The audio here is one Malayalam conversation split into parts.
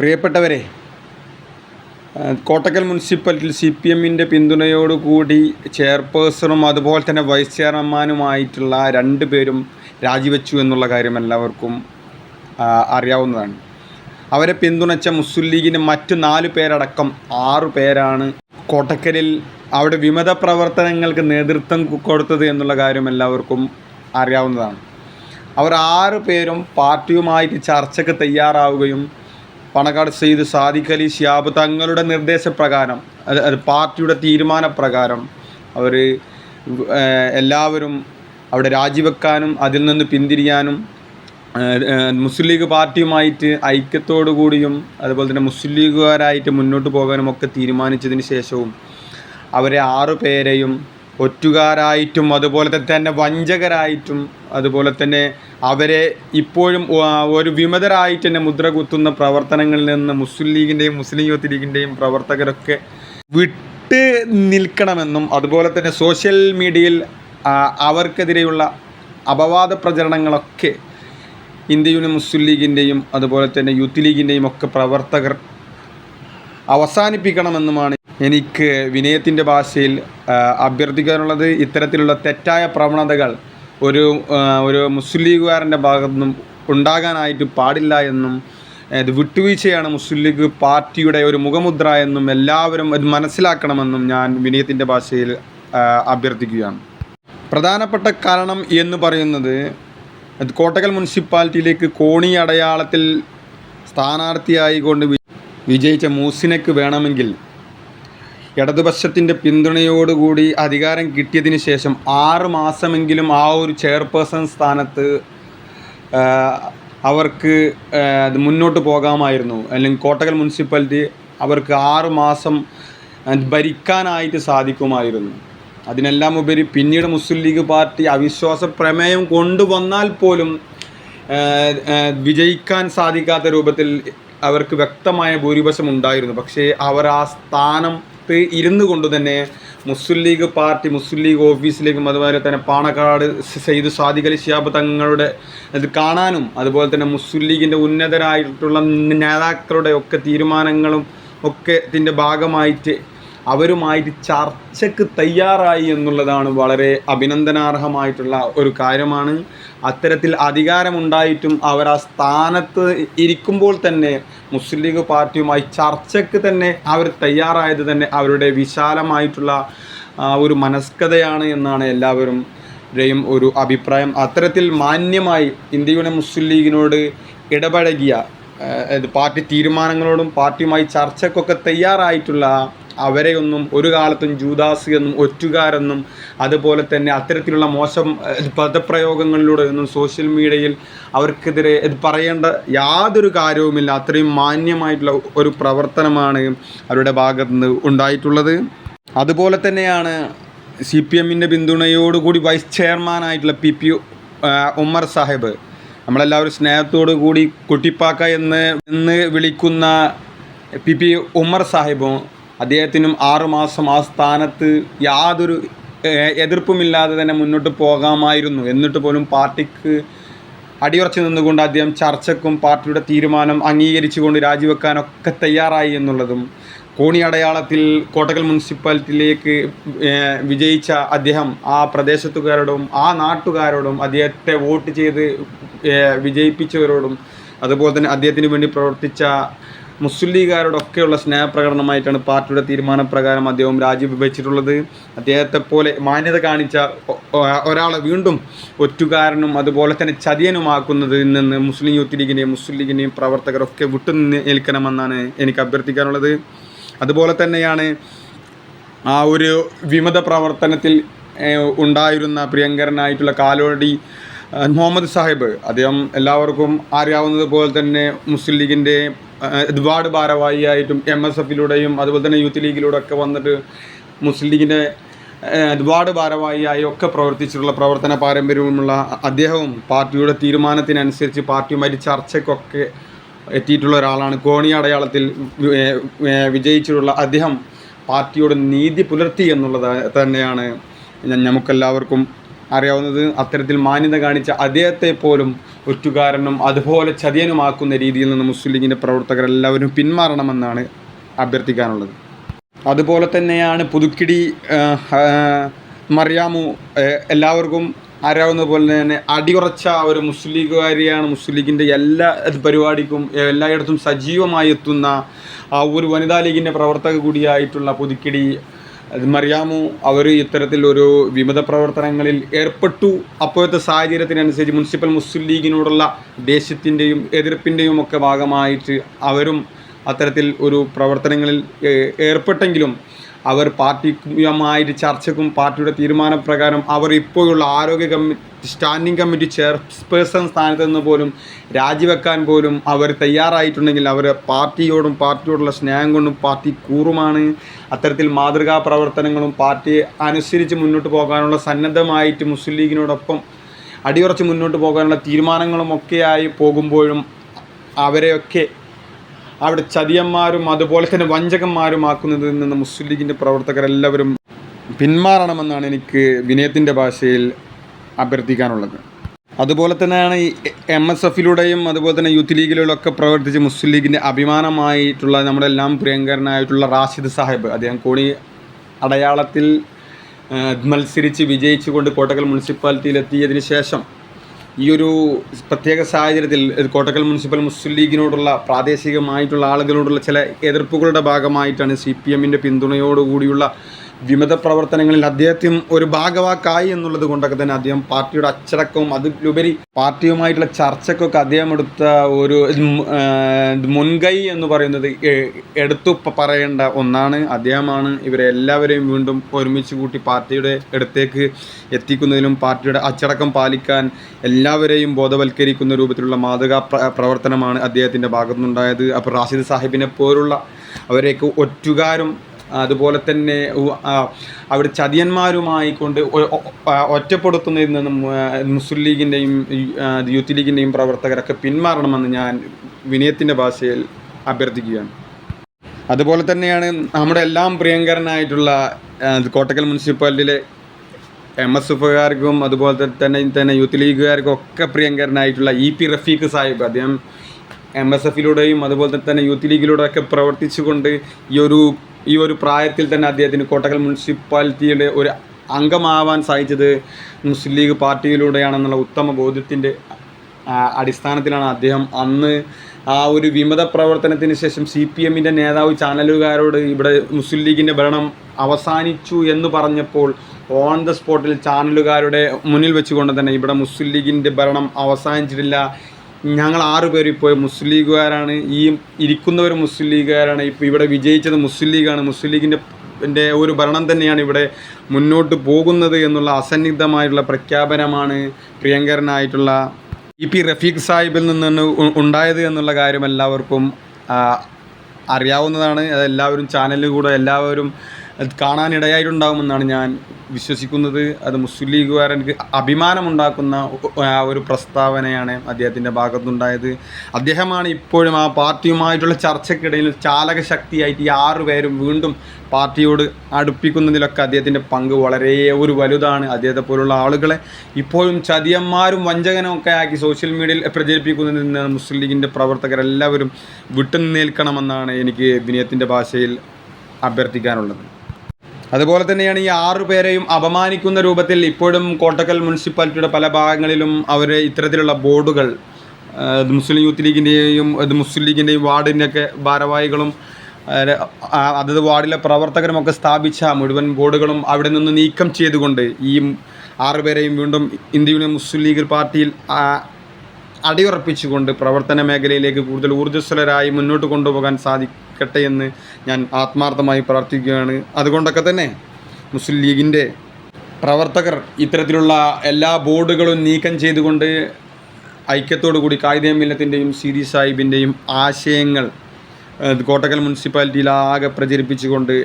പ്രിയപ്പെട്ടവരെ കോട്ടക്കൽ മുനിസിപ്പാലിറ്റിയിൽ സി പി എമ്മിന്റെ പിന്തുണയോടുകൂടി ചെയർപേഴ്സണും അതുപോലെ തന്നെ വൈസ് ചെയർമാനുമായിട്ടുള്ള രണ്ട് പേരും രാജിവെച്ചു എന്നുള്ള കാര്യം എല്ലാവർക്കും അറിയാവുന്നതാണ്. അവരെ പിന്തുണച്ച മുസ്ലിം ലീഗിന് മറ്റു നാല് പേരടക്കം ആറു പേരാണ് കോട്ടക്കലിൽ അവിടെ വിമത പ്രവർത്തനങ്ങൾക്ക് നേതൃത്വം കൊടുത്തത് എന്നുള്ള കാര്യം എല്ലാവർക്കും അറിയാവുന്നതാണ്. അവർ ആറ് പേരും പാർട്ടിയുമായിട്ട് ചർച്ചയ്ക്ക് തയ്യാറാവുകയും പണക്കാട് സെയ്ദ് സാദിഖ് അലി ഷിയാബ് തങ്ങളുടെ നിർദ്ദേശപ്രകാരം അത് പാർട്ടിയുടെ തീരുമാനപ്രകാരം അവർ എല്ലാവരും അവിടെ രാജിവെക്കാനും അതിൽ നിന്ന് പിന്തിരിയാനും മുസ്ലിം ലീഗ് പാർട്ടിയുമായിട്ട് ഐക്യത്തോടു കൂടിയും അതുപോലെ തന്നെ മുസ്ലിം ലീഗുകാരായിട്ട് മുന്നോട്ട് പോകാനും ഒക്കെ തീരുമാനിച്ചതിന് ശേഷവും അവരെ ആറു പേരെയും ഒറ്റുകാരായിട്ടും അതുപോലെ തന്നെ വഞ്ചകരായിട്ടും അതുപോലെ തന്നെ അവരെ ഇപ്പോഴും ഒരു വിമതരായിട്ട് തന്നെ മുദ്ര കുത്തുന്ന പ്രവർത്തനങ്ങളിൽ നിന്ന് മുസ്ലിം ലീഗിന്റെയും മുസ്ലിം യൂത്ത് ലീഗിന്റെയും പ്രവർത്തകരൊക്കെ വിട്ട് നിൽക്കണമെന്നും അതുപോലെ തന്നെ സോഷ്യൽ മീഡിയയിൽ അവർക്കെതിരെയുള്ള അപവാദ പ്രചരണങ്ങളൊക്കെ ഇന്ത്യ മുസ്ലിം ലീഗിന്റെയും അതുപോലെ തന്നെ യൂത്ത് ലീഗിന്റെയും ഒക്കെ പ്രവർത്തകർ അവസാനിപ്പിക്കണമെന്നുമാണ് എനിക്ക് വിനയത്തിന്റെ ഭാഷയിൽ അഭ്യർത്ഥിക്കാനുള്ളത് ഇത്തരത്തിലുള്ള തെറ്റായ പ്രവണതകൾ ഒരു ഒരു മുസ്ലിം ലീഗുകാരന്റെ ഭാഗത്തു നിന്നും ഉണ്ടാകാനായിട്ട് പാടില്ല എന്നും ഇത് വിട്ടുവീഴ്ചയാണ് മുസ്ലിം ലീഗ് പാർട്ടിയുടെ ഒരു മുഖമുദ്ര എന്നും എല്ലാവരും അത് മനസ്സിലാക്കണമെന്നും ഞാൻ വിനയത്തിന്റെ ഭാഷയിൽ അഭ്യർത്ഥിക്കുകയാണ്. പ്രധാനപ്പെട്ട കാരണം എന്ന് പറയുന്നത് കോട്ടകൽ മുനിസിപ്പാലിറ്റിയിലേക്ക് കോണി അടയാളത്തിൽ സ്ഥാനാർത്ഥിയായി കൊണ്ട് വിജയിച്ച മൂസിനക്ക് വേണമെങ്കിൽ ഇടതുപക്ഷത്തിന്റെ പിന്തുണയോടുകൂടി അധികാരം കിട്ടിയതിന് ശേഷം ആറ് മാസമെങ്കിലും ആ ഒരു ചെയർപേഴ്സൺ സ്ഥാനത്ത് അവർക്ക് മുന്നോട്ട് പോകാമായിരുന്നു. അല്ലെങ്കിൽ കോട്ടകൽ മുനിസിപ്പാലിറ്റി അവർക്ക് ആറ് മാസം ഭരിക്കാനായിട്ട് സാധിക്കുമായിരുന്നു. അതിനെല്ലാം ഉപരി പിന്നീട് മുസ്ലിം ലീഗ് പാർട്ടി അവിശ്വാസ പ്രമേയം കൊണ്ടുവന്നാൽ പോലും വിജയിക്കാൻ സാധിക്കാത്ത രൂപത്തിൽ അവർക്ക് വ്യക്തമായ ഭൂരിപക്ഷം ഉണ്ടായിരുന്നു. പക്ഷേ അവർ ആ സ്ഥാനത്ത് ഇരുന്നു കൊണ്ട് തന്നെ Muslim League party Muslim League ഓഫീസിലേക്കും അതുപോലെ തന്നെ പാണക്കാട് സെയ്ദ് സാദിഖ് അലി ഷിയാബ് തങ്ങളുടെ ഇത് കാണാനും അതുപോലെ തന്നെ മുസ്ലിം ലീഗിന്റെ ഉന്നതരായിട്ടുള്ള നേതാക്കളുടെ ഒക്കെ തീരുമാനങ്ങളും ഒക്കെ ഇതിന്റെ ഭാഗമായിട്ട് അവരുമായിട്ട് ചർച്ചയ്ക്ക് തയ്യാറായി എന്നുള്ളതാണ് വളരെ അഭിനന്ദനാർഹമായിട്ടുള്ള ഒരു കാര്യമാണ്. അത്തരത്തിൽ അധികാരമുണ്ടായിട്ടും അവർ ആ സ്ഥാനത്ത് ഇരിക്കുമ്പോൾ തന്നെ മുസ്ലിം ലീഗ് പാർട്ടിയുമായി ചർച്ചയ്ക്ക് തന്നെ അവർ തയ്യാറായത് തന്നെ അവരുടെ വിശാലമായിട്ടുള്ള ഒരു മനസ്കതയാണ് എന്നാണ് എല്ലാവരും യും ഒരു അഭിപ്രായം. അത്തരത്തിൽ മാന്യമായി ഇന്ത്യയുടെ മുസ്ലിം ലീഗിനോട് ഇടപഴകിയ പാർട്ടി തീരുമാനങ്ങളോടും പാർട്ടിയുമായി ചർച്ചയ്ക്കൊക്കെ തയ്യാറായിട്ടുള്ള അവരെയൊന്നും ഒരു കാലത്തും ജൂദാസ് എന്നും ഒറ്റുകാരെന്നും അതുപോലെ തന്നെ അത്തരത്തിലുള്ള മോശം പദപ്രയോഗങ്ങളിലൂടെ ഒന്നും സോഷ്യൽ മീഡിയയിൽ അവർക്കെതിരെ പറയേണ്ട യാതൊരു കാര്യവുമില്ല. അത്രയും മാന്യമായിട്ടുള്ള ഒരു പ്രവർത്തനമാണ് അവരുടെ ഭാഗത്ത് നിന്ന് ഉണ്ടായിട്ടുള്ളത്. അതുപോലെ തന്നെയാണ് സി പി എമ്മിന്റെ പിന്തുണയോടുകൂടി വൈസ് ചെയർമാനായിട്ടുള്ള പി പി ഉമ്മർ സാഹിബ്. നമ്മളെല്ലാവരും സ്നേഹത്തോടു കൂടി കുട്ടിപ്പാക്ക എന്ന് എന്ന് വിളിക്കുന്ന പി പി ഉമ്മർ സാഹിബും അദ്ദേഹത്തിനും ആറുമാസം ആ സ്ഥാനത്ത് യാതൊരു എതിർപ്പുമില്ലാതെ തന്നെ മുന്നോട്ട് പോകാമായിരുന്നു. എന്നിട്ട് പോലും പാർട്ടിക്ക് അടിയുറച്ച് നിന്നുകൊണ്ട് അദ്ദേഹം ചർച്ചക്കും പാർട്ടിയുടെ തീരുമാനം അംഗീകരിച്ചുകൊണ്ട് രാജിവെക്കാനൊക്കെ തയ്യാറായി എന്നുള്ളതും കോണി അടയാളത്തിൽ കോട്ടക്കൽ മുനിസിപ്പാലിറ്റിയിലേക്ക് വിജയിച്ച അദ്ദേഹം ആ പ്രദേശത്തുകാരോടും ആ നാട്ടുകാരോടും അദ്ദേഹത്തെ വോട്ട് ചെയ്ത് വിജയിപ്പിച്ചവരോടും അതുപോലെ തന്നെ അദ്ദേഹത്തിന് വേണ്ടി പ്രവർത്തിച്ച മുസ്ലിം ലീഗുകാരോടൊക്കെയുള്ള സ്നേഹപ്രകടനമായിട്ടാണ് പാർട്ടിയുടെ തീരുമാനപ്രകാരം അദ്ദേഹം രാജിവെച്ചിട്ടുള്ളത്. അദ്ദേഹത്തെ പോലെ മാന്യത കാണിച്ച ഒരാളെ വീണ്ടും ഒറ്റുകാരനും അതുപോലെ തന്നെ ചതിയനുമാക്കുന്നതിൽ നിന്ന് മുസ്ലിം യൂത്ത് ലീഗിനെയും മുസ്ലിം ലീഗിനെയും പ്രവർത്തകരൊക്കെ വിട്ടു നിൽക്കണമെന്നാണ് എനിക്ക് അഭ്യർത്ഥിക്കാനുള്ളത്. അതുപോലെ തന്നെയാണ് ആ ഒരു വിമത പ്രവർത്തനത്തിൽ ഉണ്ടായിരുന്ന പ്രിയങ്കരനായിട്ടുള്ള കാലോടി മുഹമ്മദ് സാഹിബ്. അദ്ദേഹം എല്ലാവർക്കും അറിയാവുന്നത് പോലെ തന്നെ മുസ്ലിം ലീഗിന്റെ വാർഡ് ഭാരവാഹിയായിട്ടും എം എസ് എഫിലൂടെയും അതുപോലെ തന്നെ യൂത്ത് ലീഗിലൂടെ ഒക്കെ വന്നിട്ട് മുസ്ലിം ലീഗിന്റെ ഒരുപാട് ഭാരവാഹിയായി ഒക്കെ പ്രവർത്തിച്ചിട്ടുള്ള പ്രവർത്തന പാരമ്പര്യവുമുള്ള അദ്ദേഹവും പാർട്ടിയുടെ തീരുമാനത്തിനനുസരിച്ച് പാർട്ടിയുമായിട്ട് ചർച്ചയ്ക്കൊക്കെ എത്തിയിട്ടുള്ള ഒരാളാണ്. കോണി അടയാളത്തിൽ വിജയിച്ചിട്ടുള്ള അദ്ദേഹം പാർട്ടിയോട് നീതി പുലർത്തി എന്നുള്ളത് തന്നെയാണ് നമുക്കെല്ലാവർക്കും അറിയാവുന്നത് അത്തരത്തിൽ മാന്യത കാണിച്ച അദ്ദേഹത്തെ പോലും ഒറ്റുകാരനും അതുപോലെ ചതിയനുമാക്കുന്ന രീതിയിൽ നിന്ന് മുസ്ലിം ലീഗിന്റെ പ്രവർത്തകർ എല്ലാവരും പിന്മാറണമെന്നാണ് അഭ്യർത്ഥിക്കാനുള്ളത്. അതുപോലെ തന്നെയാണ് പുതുക്കിടി മറിയാമു എല്ലാവർക്കും അറിയാവുന്ന പോലെ തന്നെ അടിയുറച്ച ഒരു മുസ്ലിം ലീഗുകാരിയാണ് മുസ്ലിം ലീഗിന്റെ എല്ലാ പരിപാടിക്കും എല്ലായിടത്തും സജീവമായി എത്തുന്ന ആ ഒരു വനിതാ ലീഗിന്റെ പ്രവർത്തക കൂടിയായിട്ടുള്ള പുതുക്കിടി മറിയാമു അവർ ഇത്തരത്തിൽ ഒരു വിമത പ്രവർത്തനങ്ങളിൽ ഏർപ്പെട്ടു. അപ്പോഴത്തെ സാഹചര്യത്തിനനുസരിച്ച് മുനിസിപ്പൽ മുസ്ലിം ലീഗിനോടുള്ള ദേഷ്യത്തിന്റെയും എതിർപ്പിന്റെയും ഒക്കെ ഭാഗമായിട്ട് അവരും അത്തരത്തിൽ ഒരു പ്രവർത്തനങ്ങളിൽ ഏർപ്പെട്ടെങ്കിലും അവർ പാർട്ടിയുമായിട്ട് ചർച്ചക്കും പാർട്ടിയുടെ തീരുമാനപ്രകാരം അവർ ഇപ്പോഴുള്ള ആരോഗ്യ കമ്മിറ്റി സ്റ്റാൻഡിംഗ് കമ്മിറ്റി ചെയർപേഴ്സൺ സ്ഥാനത്ത് നിന്ന് പോലും രാജിവെക്കാൻ പോലും അവർ തയ്യാറായിട്ടുണ്ടെങ്കിൽ അവർ പാർട്ടിയോടും പാർട്ടിയോടുള്ള സ്നേഹം കൊണ്ടും പാർട്ടി കൂറുമാണ്. അത്തരത്തിൽ മാതൃകാ പ്രവർത്തനങ്ങളും പാർട്ടിയെ അനുസരിച്ച് മുന്നോട്ട് പോകാനുള്ള സന്നദ്ധമായിട്ട് മുസ്ലിം ലീഗിനോടൊപ്പം അടിയുറച്ച് മുന്നോട്ട് പോകാനുള്ള തീരുമാനങ്ങളും ഒക്കെയായി പോകുമ്പോഴും അവരെയൊക്കെ അവിടെ ചതിയന്മാരും അതുപോലെ തന്നെ വഞ്ചകന്മാരും ആക്കുന്നതിൽ നിന്ന് മുസ്ലിം ലീഗിന്റെ പ്രവർത്തകരെല്ലാവരും പിന്മാറണമെന്നാണ് എനിക്ക് വിനയത്തിന്റെ ഭാഷയിൽ അഭ്യർത്ഥിക്കാനുള്ളത്. അതുപോലെ തന്നെയാണ് ഈ എം എസ് എഫിലൂടെയും അതുപോലെ തന്നെ യൂത്ത് ലീഗിലൂടെയൊക്കെ പ്രവർത്തിച്ച് മുസ്ലിം ലീഗിന്റെ അഭിമാനമായിട്ടുള്ള നമ്മുടെ എല്ലാം പ്രിയങ്കരനായിട്ടുള്ള റാഷിദ് സാഹിബ്. അദ്ദേഹം കോണി അടയാളത്തിൽ മത്സരിച്ച് വിജയിച്ചുകൊണ്ട് കോട്ടക്കൽ മുനിസിപ്പാലിറ്റിയിൽ എത്തിയതിന് ശേഷം ഈ ഒരു പ്രത്യേക സാഹചര്യത്തിൽ കോട്ടക്കൽ മുനിസിപ്പൽ മുസ്ലിം ലീഗിനോടുള്ള പ്രാദേശികമായിട്ടുള്ള ആളുകളോടുള്ള ചില എതിർപ്പുകളുടെ ഭാഗമായിട്ടാണ് സി പി എമ്മിന്റെ പിന്തുണയോടുകൂടിയുള്ള വിമത പ്രവർത്തനങ്ങളിൽ അദ്ദേഹത്തിനും ഒരു ഭാഗവാക്കായി എന്നുള്ളത് കൊണ്ടൊക്കെ തന്നെ അദ്ദേഹം പാർട്ടിയുടെ അച്ചടക്കവും അതിലുപരി പാർട്ടിയുമായിട്ടുള്ള ചർച്ചക്കൊക്കെ അദ്ദേഹം എടുത്ത ഒരു മുൻകൈ എന്ന് പറയുന്നത് എടുത്തു പറയേണ്ട ഒന്നാണ്. അദ്ദേഹമാണ് ഇവരെ എല്ലാവരെയും വീണ്ടും ഒരുമിച്ച് കൂട്ടി പാർട്ടിയുടെ അടുത്തേക്ക് എത്തിക്കുന്നതിലും പാർട്ടിയുടെ അച്ചടക്കം പാലിക്കാൻ എല്ലാവരെയും ബോധവൽക്കരിക്കുന്ന രൂപത്തിലുള്ള മാതൃകാ പ്രവർത്തനമാണ് അദ്ദേഹത്തിന്റെ ഭാഗത്തുനിന്നുണ്ടായത്. അപ്പോൾ റാഷിദ് സാഹിബിനെ പോലുള്ള അവരെയൊക്കെ ഒറ്റുകാരും അതുപോലെ തന്നെ അവിടെ ചതിയന്മാരുമായി കൊണ്ട് ഒറ്റപ്പെടുത്തുന്നതിൽ നിന്നും മുസ്ലിം ലീഗിന്റെയും യൂത്ത് ലീഗിന്റെയും പ്രവർത്തകരൊക്കെ പിന്മാറണമെന്ന് ഞാൻ വിനയത്തിന്റെ ഭാഷയിൽ അഭ്യർത്ഥിക്കുകയാണ്. അതുപോലെ തന്നെയാണ് നമ്മുടെ എല്ലാം പ്രിയങ്കരനായിട്ടുള്ള കോട്ടക്കൽ മുനിസിപ്പാലിറ്റിയിലെ എം എസ് എഫുകാർക്കും അതുപോലെ തന്നെ തന്നെ യൂത്ത് ലീഗുകാർക്കും ഒക്കെ പ്രിയങ്കരനായിട്ടുള്ള ഇ പി റഫീഖ് സാഹിബ്. അദ്ദേഹം എം എസ് എഫിലൂടെയും അതുപോലെ തന്നെ യൂത്ത് ലീഗിലൂടെയൊക്കെ പ്രവർത്തിച്ചുകൊണ്ട് ഈ ഒരു ഈ ഒരു പ്രായത്തിൽ തന്നെ അദ്ദേഹത്തിന് കോട്ടക്കൽ മുനിസിപ്പാലിറ്റിയുടെ ഒരു അംഗമാവാൻ സാധിച്ചത് മുസ്ലിം ലീഗ് പാർട്ടിയിലൂടെയാണെന്നുള്ള ഉത്തമ ബോധ്യത്തിന്റെ അടിസ്ഥാനത്തിലാണ് അദ്ദേഹം അന്ന് ആ ഒരു വിമത പ്രവർത്തനത്തിന് ശേഷം സി പി എമ്മിന്റെ നേതാവ് ചാനലുകാരോട് ഇവിടെ മുസ്ലിം ലീഗിന്റെ ഭരണം അവസാനിച്ചു എന്ന് പറഞ്ഞപ്പോൾ ഓൺ ദ സ്പോട്ടിൽ ചാനലുകാരുടെ മുന്നിൽ വെച്ചുകൊണ്ട് തന്നെ ഇവിടെ മുസ്ലിം ലീഗിന്റെ ഭരണം അവസാനിച്ചിട്ടില്ല. ഞങ്ങൾ ആറ് പേര് ഇപ്പോൾ മുസ്ലിം ലീഗുകാരാണ്. ഈ ഇരിക്കുന്നവർ മുസ്ലിം ലീഗുകാരാണ്. ഇപ്പോൾ ഇവിടെ വിജയിച്ചത് മുസ്ലിം ലീഗാണ്. മുസ്ലിം ലീഗിന്റെ ന്റെ ഒരു ഭരണം തന്നെയാണ് ഇവിടെ മുന്നോട്ട് പോകുന്നത് എന്നുള്ള അസന്നിഗ്ധമായിട്ടുള്ള പ്രഖ്യാപനമാണ് പ്രിയങ്കരനായിട്ടുള്ള ഇ പി റഫീഖ് സാഹിബിൽ നിന്നാണ് ഉണ്ടായത് എന്നുള്ള കാര്യം എല്ലാവർക്കും അറിയാവുന്നതാണ്. അതെല്ലാവരും ചാനലിൽ കൂടെ എല്ലാവരും അത് കാണാനിടയായിട്ടുണ്ടാകുമെന്നാണ് ഞാൻ വിശ്വസിക്കുന്നത്. അത് മുസ്ലിം ലീഗുകാരന് അഭിമാനമുണ്ടാക്കുന്ന ആ ഒരു പ്രസ്താവനയാണ് അദ്ദേഹത്തിന്റെ ഭാഗത്തുണ്ടായത്. അദ്ദേഹമാണ് ഇപ്പോഴും ആ പാർട്ടിയുമായിട്ടുള്ള ചർച്ചയ്ക്കിടയിൽ ചാലകശക്തിയായിട്ട് ഈ ആറ് പേരും വീണ്ടും പാർട്ടിയോട് അടുപ്പിക്കുന്നതിലൊക്കെ അദ്ദേഹത്തിന്റെ പങ്ക് വളരെ ഒരു വലുതാണ്. അദ്ദേഹത്തെ പോലുള്ള ആളുകളെ ഇപ്പോഴും ചതിയന്മാരും വഞ്ചകനും ഒക്കെ ആക്കി സോഷ്യൽ മീഡിയയിൽ പ്രചരിപ്പിക്കുന്നതിൽ നിന്ന് മുസ്ലിം ലീഗിന്റെ പ്രവർത്തകരെല്ലാവരും വിട്ടുനിൽക്കണമെന്നാണ് എനിക്ക് വിനയത്തിന്റെ ഭാഷയിൽ അഭ്യർത്ഥിക്കാനുള്ളത്. അതുപോലെ തന്നെയാണ് ഈ ആറു പേരെയും അപമാനിക്കുന്ന രൂപത്തിൽ ഇപ്പോഴും കോട്ടക്കൽ മുനിസിപ്പാലിറ്റിയുടെ പല ഭാഗങ്ങളിലും അവർ ഇത്തരത്തിലുള്ള ബോർഡുകൾ മുസ്ലിം യൂത്ത് ലീഗിന്റെയും മുസ്ലിം ലീഗിന്റെയും വാർഡിന്റെയൊക്കെ ഭാരവാഹികളും അതത് വാർഡിലെ പ്രവർത്തകരുമൊക്കെ സ്ഥാപിച്ച മുഴുവൻ ബോർഡുകളും അവിടെ നിന്ന് നീക്കം ചെയ്തുകൊണ്ട് ഈ ആറുപേരെയും വീണ്ടും ഇന്ത്യ യൂണിയൻ മുസ്ലിം ലീഗ് പാർട്ടിയിൽ അടിയുറപ്പിച്ചുകൊണ്ട് പ്രവർത്തന മേഖലയിലേക്ക് കൂടുതൽ ഊർജസ്വലരായി മുന്നോട്ട് കൊണ്ടുപോകാൻ സാധിക്കട്ടെ എന്ന് ഞാൻ ആത്മാർത്ഥമായി പ്രാർത്ഥിക്കുകയാണ്. അതുകൊണ്ടൊക്കെ തന്നെ മുസ്ലിം ലീഗിന്റെ പ്രവർത്തകർ ഇത്തരത്തിലുള്ള എല്ലാ ബോർഡുകളും നീക്കം ചെയ്തുകൊണ്ട് കൂടി കായിക മില്ലത്തിന്റെയും സിരി സാഹിബിന്റെയും ആശയങ്ങൾ കോട്ടക്കൽ മുനിസിപ്പാലിറ്റിയിലാകെ പ്രചരിപ്പിച്ചുകൊണ്ട്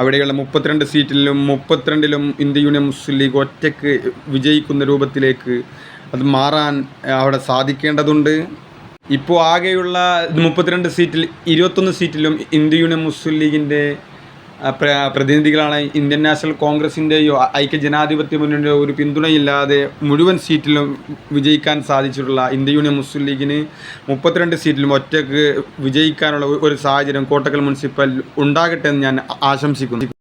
അവിടെയുള്ള മുപ്പത്തിരണ്ട് സീറ്റിലും മുപ്പത്തിരണ്ടിലും ഇന്ത്യ യൂണിയൻ മുസ്ലിം ലീഗ് ഒറ്റയ്ക്ക് വിജയിക്കുന്ന രൂപത്തിലേക്ക് അത് മാറാൻ അവിടെ സാധിക്കേണ്ടതുണ്ട്. ഇപ്പോൾ ആകെയുള്ള മുപ്പത്തിരണ്ട് സീറ്റിൽ ഇരുപത്തൊന്ന് സീറ്റിലും ഇന്ത്യ യൂണിയൻ മുസ്ലിം ലീഗിന്റെ പ്രതിനിധികളാണ് ഇന്ത്യൻ നാഷണൽ കോൺഗ്രസിന്റെയോ ഐക്യ ജനാധിപത്യ മുന്നണിയോ ഒരു പിന്തുണയില്ലാതെ മുഴുവൻ സീറ്റിലും വിജയിക്കാൻ സാധിച്ചിട്ടുള്ള ഇന്ത്യ യൂണിയൻ മുസ്ലിം ലീഗിന് മുപ്പത്തിരണ്ട് സീറ്റിലും ഒറ്റയ്ക്ക് വിജയിക്കാനുള്ള ഒരു സാഹചര്യം കോട്ടക്കൽ മുനിസിപ്പൽ ഉണ്ടാകട്ടെ എന്ന് ഞാൻ ആശംസിക്കുന്നു.